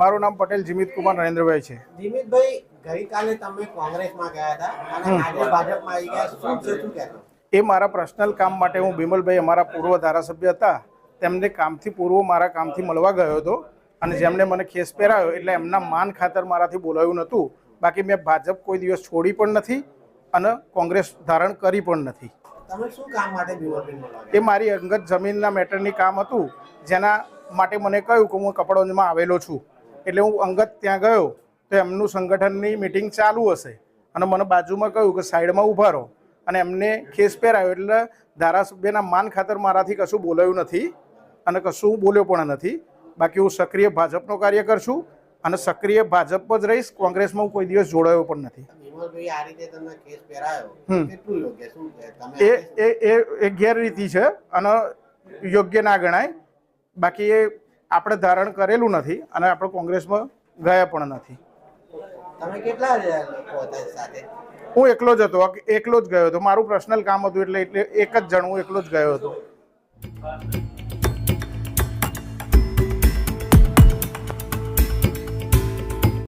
મારું નામ પટેલ જીમિત કુમાર નરેન્દ્રભાઈ છે. દિમિતભાઈ ગઈકાલે તમે કોંગ્રેસમાં ગયા હતા અને આજે ભાજપમાં આવી ગયા શું છે શું કહેશો? એ મારા પર્સનલ કામ માટે હું બિમલભાઈ અમારા પૂર્વ ધારાસભ્ય હતા. તેમને કામથી પૂર્વ મારા કામથી મળવા ગયો હતો અને જેમણે મને ખેસ પહેરાવ્યો એટલે એમના માન ખાતર મારાથી બોલાયું નહોતું. બાકી મેં ભાજપ કોઈ દિવસ છોડી પણ નથી અને કોંગ્રેસ ધારણ કરી પણ નથી. તમે શું કામ માટે એ મારી અંગત જમીનના મેટરની કામ હતું. જેના માટે મને કહ્યું કે હું કપડવંજમાં આવેલો છું. એટલે હું અંગત ત્યાં ગયો તો એમનું સંગઠનની મિટિંગ ચાલુ હશે. અને મને બાજુમાં કહ્યું કે સાઈડમાં ઊભા રહો. અને એમને ખેસ પહેરાયો એટલે ધારાસભ્યના માન ખાતર મારાથી કશું બોલાયું નથી અને કશું બોલ્યો પણ નથી. બાકી હું સક્રિય ભાજપનો કાર્યકર છું અને સક્રિય ભાજપ જ રહીશ કોંગ્રેસમાં હું કોઈ દિવસ જોડાયો પણ નથી. એ ગેરરીતિ છે અને યોગ્ય ના ગણાય. બાકી એ આપણે ધારણ કરેલું નથી અને આપણે કોંગ્રેસમાં ગયા પણ નથી. તમે કેટલા સાથે? હું એકલો જ હતો એકલો જ ગયો હતો. મારું પર્સનલ કામ હતું એટલે એટલે એક જ જણ હું એકલો જ ગયો હતો.